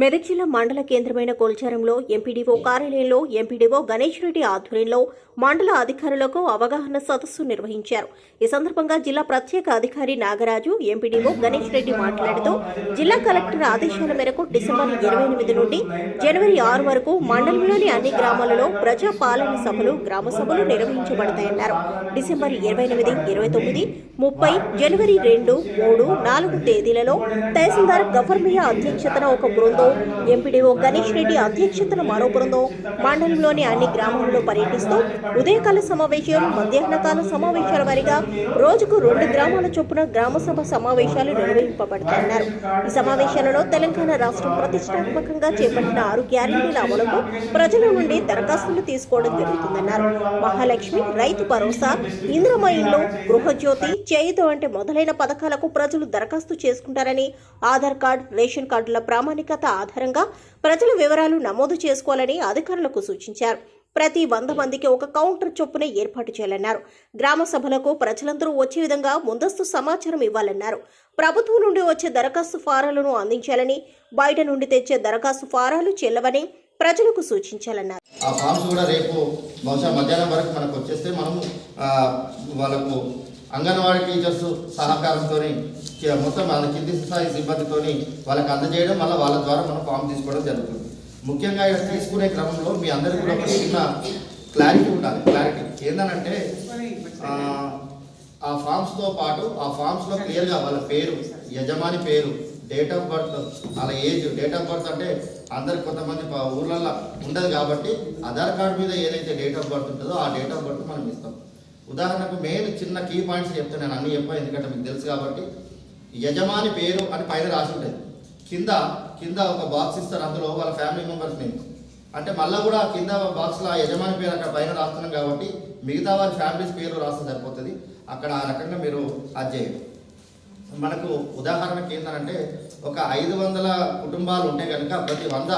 మెదక్ జిల్లా మండల కేంద్రమైన కోల్చారంలో ఎంపీడీఓ కార్యాలయంలో M P D O Ganesh Reddy ఆధ్వర్యంలో మండల అధికారులకు అవగాహన సదస్సు నిర్వహించారు. ఈ సందర్భంగా జిల్లా ప్రత్యేక అధికారి నాగరాజు ఎంపీడీఓ గణేష్ రెడ్డి మాట్లాడుతూ జిల్లా కలెక్టర్ ఆదేశాల మేరకు డిసెంబర్ ఇరవై ఎనిమిది నుండి జనవరి ఆరు వరకు మండలంలోని అన్ని గ్రామాలలో ప్రజా పాలన సభలు గ్రామ సభలు నిర్వహించబడతాయన్నారు. డిసెంబర్ ఇరవై ఎనిమిది ఇరవై తొమ్మిది ముప్పై జనవరి రెండు మూడు నాలుగు తేదీలలో తహసీల్దార్ గఫర్మియా అధ్యక్షతన ఒక బృందం ఎంపీడీఓ గణేష్ రెడ్డి అధ్యక్షతన మరో బృందం. మండలంలోని అన్ని గ్రామాలలో పర్యటిస్తూ ఉదయకాల సమావేశాలు మధ్యాహ్నకాల సమావేశాల వారీగా రోజుకు రెండు గ్రామాల చొప్పున గ్రామ సభ సమావేశాలు నిర్వహింపబడతాయన్నారు ఈ సమావేశాలలో తెలంగాణ రాష్ట్రం ప్రతిష్టాత్మకంగా చేపట్టిన ఆరు గ్యారంటీల అమలుకు ప్రజల నుండి దరఖాస్తులు తీసుకోవడం జరుగుతుందన్నారు. మహాలక్ష్మి రైతు భరోసా ఇంద్రమ ఇల్లు గృహజ్యోతి చేయితో వంటి మొదలైన పథకాలకు ప్రజలు దరఖాస్తు చేసుకుంటారని ఆధార్ కార్డు రేషన్ కార్డుల ప్రామాణికత ఆధారంగా ప్రజల వివరాలు నమోదు చేసుకోవాలని అధికారులకు సూచించారు. ప్రతి వంద మందికి ఒక కౌంటర్ చొప్పున ఏర్పాటు చేయాలన్నారు. గ్రామ సభలకు ప్రజలందరూ వచ్చే విధంగా ముందస్తు సమాచారం ఇవ్వాలన్నారు. ప్రభుత్వం నుండి వచ్చే దరఖాస్తు ఫారాలను అందించాలని బయట నుండి తెచ్చే దరఖాస్తు ఫారాలు చెల్లవని ప్రజలకు సూచించాలన్నారు. ఆ ఫామ్స్ కూడా రేపు బహుశా మధ్యాహ్నం వరకు మనకు వచ్చేస్తే మనము వాళ్ళకు అంగన్వాడీ టీచర్స్ సహకారంతో మొత్తం వాళ్ళ కింది స్థాయి సిబ్బందితో వాళ్ళకి అందజేయడం మళ్ళీ వాళ్ళ ద్వారా మనం ఫామ్ తీసుకోవడం జరుగుతుంది. ముఖ్యంగా తీసుకునే క్రమంలో మీ అందరికీ కూడా ఒక చిన్న క్లారిటీ ఉండాలి. క్లారిటీ. ఏంటంటే ఆ, ఫామ్స్తో పాటు ఆ ఫామ్స్లో క్లియర్గా వాళ్ళ పేరు యజమాని పేరు డేట్ ఆఫ్ బర్త్ వాళ్ళ ఏజ్ డేట్ ఆఫ్ బర్త్ అంటే అందరు కొంతమంది ఊర్లలో ఉండదు కాబట్టి ఆధార్ కార్డు మీద ఏదైతే డేట్ ఆఫ్ బర్త్ ఉంటుందో ఆ డేట్ ఆఫ్ బర్త్ మనం ఇస్తాం. ఉదాహరణకు మెయిన్ చిన్న కీ పాయింట్స్ చెప్తాను నేను అన్ని చెప్పా ఎందుకంటే మీకు తెలుసు కాబట్టి. యజమాని పేరు అని పైన రాసి ఉంటుంది. కింద కింద ఒక బాక్స్ ఇస్తారు అందులో వాళ్ళ ఫ్యామిలీ మెంబర్స్ నేమ్ అంటే మళ్ళీ కూడా కింద బాక్స్లో ఆ యజమాని పేరు అక్కడ పైన రాస్తున్నాం కాబట్టి మిగతా వారి ఫ్యామిలీస్ పేరు రాస్తే సరిపోతుంది. అక్కడ ఆ రకంగా మీరు అది చేయండి మనకు ఉదాహరణకి ఏంటంటే ఒక ఐదు వందల కుటుంబాలు ఉంటే కనుక ప్రతి వంద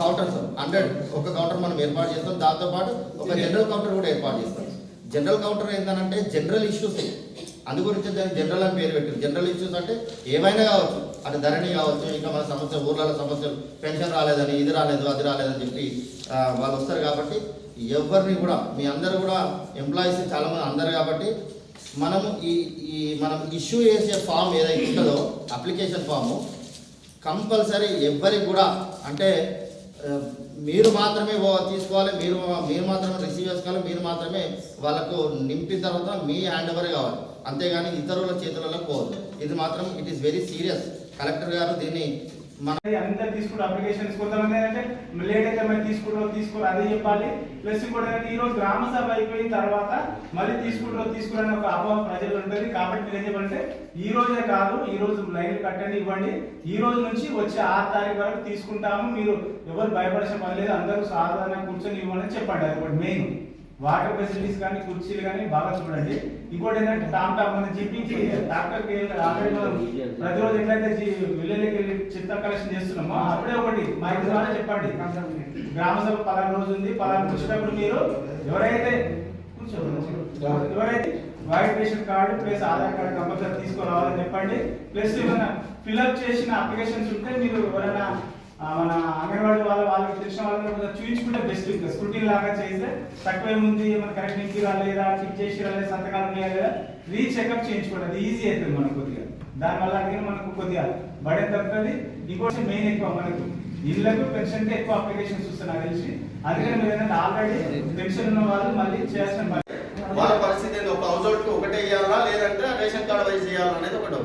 కౌంటర్స్ హండ్రెడ్ ఒక కౌంటర్ మనం ఏర్పాటు చేస్తాం. దాంతోపాటు ఒక జనరల్ కౌంటర్ కూడా ఏర్పాటు చేస్తాం. జనరల్ కౌంటర్ ఏంటంటే జనరల్ ఇష్యూస్ అందు గురించి జనరల్ అని పేరు పెట్టారు. జనరల్ ఇష్యూస్ అంటే ఏమైనా కావచ్చు. అటు ధరణి కావచ్చు ఇంకా మన సమస్య ఊర్లలో సమస్యలు పెన్షన్ రాలేదని ఇది రాలేదు అది రాలేదని చెప్పి వాళ్ళు వస్తారు కాబట్టి ఎవరిని కూడా మీ అందరు కూడా ఎంప్లాయీస్ చాలామంది అందరు కాబట్టి మనము ఈ ఈ మనం ఇష్యూ చేసే ఫామ్ ఏదైతే ఉంటుందో అప్లికేషన్ ఫాము కంపల్సరీ ఎవ్వరికి కూడా అంటే మీరు మాత్రమే తీసుకోవాలి మీరు మీరు మాత్రమే రిసీవ్ చేసుకోవాలి మీరు మాత్రమే వాళ్ళకు నింపిన తర్వాత మీ హ్యాండ్ ఓవర్ కావాలి. అంతేగాని ఇతరుల చేతులలో పోవద్దు ఇది మాత్రం it is very serious collector గారు దీన్ని మన అందరు తీసుకుంటారు అప్లికేషన్స్ కొంతమంది ఏంటంటే లేట్ అయితే మరి తీసుకుంటారో తీసుకోరు అదే చెప్పాలి. ప్లస్ ఇంకోటి ఏంటంటే ఈ రోజు గ్రామ సభ అయిపోయిన తర్వాత మళ్ళీ తీసుకుంటారో తీసుకోరని ఒక అభావం ప్రజలు ఉంటుంది. కాబట్టి మీరు ఏం చెప్పాలంటే ఈ రోజే కాదు ఈ రోజు లైన్ కట్టండి ఇవ్వండి. ఈ రోజు నుంచి వచ్చే ఆరు తారీఖు వరకు తీసుకుంటాము. మీరు ఎవరు భయపడాల్సిన పని లేదు. అందరూ సాధారణ కూర్చొని ఇవ్వండి చెప్పండి. అది ఒకటి మెయిన్. వాటర్ ఫెసిలిటీస్ కానీ కుర్చీలు కానీ బాగా చూడండి. ఇంకోటి ఏంటంటే టామ్ టామ్ మన జీపీకి డాక్టర్కి ఆల్రెడీ మనం ప్రతిరోజు ఎట్లయితే విలేజ్కి వెళ్ళి చిత్త కలెక్షన్ చేస్తున్నామో అప్పుడే ఒకటి మా ఇంటి ద్వారా చెప్పండి. గ్రామ సభ పలానా రోజు ఉంది పలానా వచ్చేటప్పుడు మీరు ఎవరైతే. ఎవరైతే white ration card plus Aadhaar card compulsory తీసుకురావాలని చెప్పండి. ప్లస్ ఏమైనా ఫిల్అప్ చేసిన అప్లికేషన్స్ ఉంటే మీరు ఎవరైనా మన అంగన్వాడీ వాళ్ళ కొంచెం చూపించుకుంటే బెస్ట్ ఇంకా స్కూటీ లాగా చేస్తే తక్కువ ఏముంది? మన కరెక్ట్ నింపి రాలేదా టిక్ చేసి రాలేదు సంతకాలు ఉన్నాయా లేదా? రీ చెకప్ చేయించుకోండి. అది ఈజీ అవుతుంది మనకు కొద్దిగా. దానివల్ల అనేది మనకు కొద్దిగా బడెన్ తగ్గుతుంది ఇంకోటి మెయిన్ ఎక్కువ మనకు. ఇళ్ళకు పెన్షన్కి ఎక్కువ అప్లికేషన్స్ వస్తాయి నాకు తెలిసి. అందుకని మీరు ఏంటంటే ఆల్రెడీ పెన్షన్ ఉన్న వాళ్ళు మళ్ళీ చేయాల్సిన పని. వాళ్ళ పరిస్థితి? ఒక హౌస్ ఒకటే ఇవ్వాలా లేదంటే రేషన్ కార్డు వైజ్ చేయాలా అనేది ఒకటి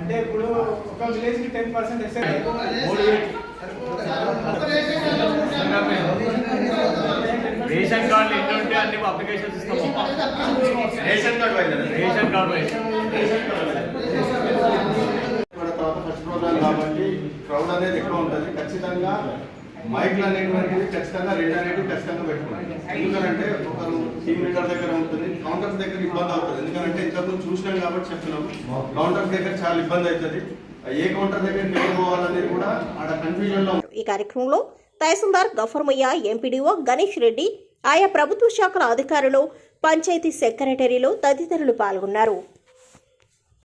అంటే ఇప్పుడు ఒక విలేజ్కి టెన్ పర్సెంట్ రేషన్ కార్డులు ఎన్ని ఉంటే అన్ని అప్లికేషన్స్ ఇస్తాము. Ration card ration card first program కాబట్టి క్రౌడ్ అనేది ఎక్కువ ఉంటుంది. ఖచ్చితంగా మైక్లు అనేటువంటివి ఖచ్చితంగా రెండు అనేటివి ఖచ్చితంగా పెట్టుకోవాలి. ఎందుకంటే ఒకరు టీమ్ లీడర్ దగ్గర ఉంటుంది కౌంటర్స్ దగ్గర ఇబ్బంది అవుతుంది. ఎందుకంటే ఇంతకుముందు చూసినాం కాబట్టి చెప్తున్నాం. కౌంటర్స్ దగ్గర చాలా ఇబ్బంది అవుతుంది. ఏ కౌంటర్ దగ్గరికి వెళ్ళిపోవాలనేది కూడా ఆడ కన్ఫ్యూజన్లో ఈ కార్యక్రమంలో తహసీల్దార్ Gafarmayya M P D O Ganesh Reddy ఆయా ప్రభుత్వ శాఖల అధికారులు పంచాయతీ సెక్రటరీలు తదితరులు పాల్గొన్నారు.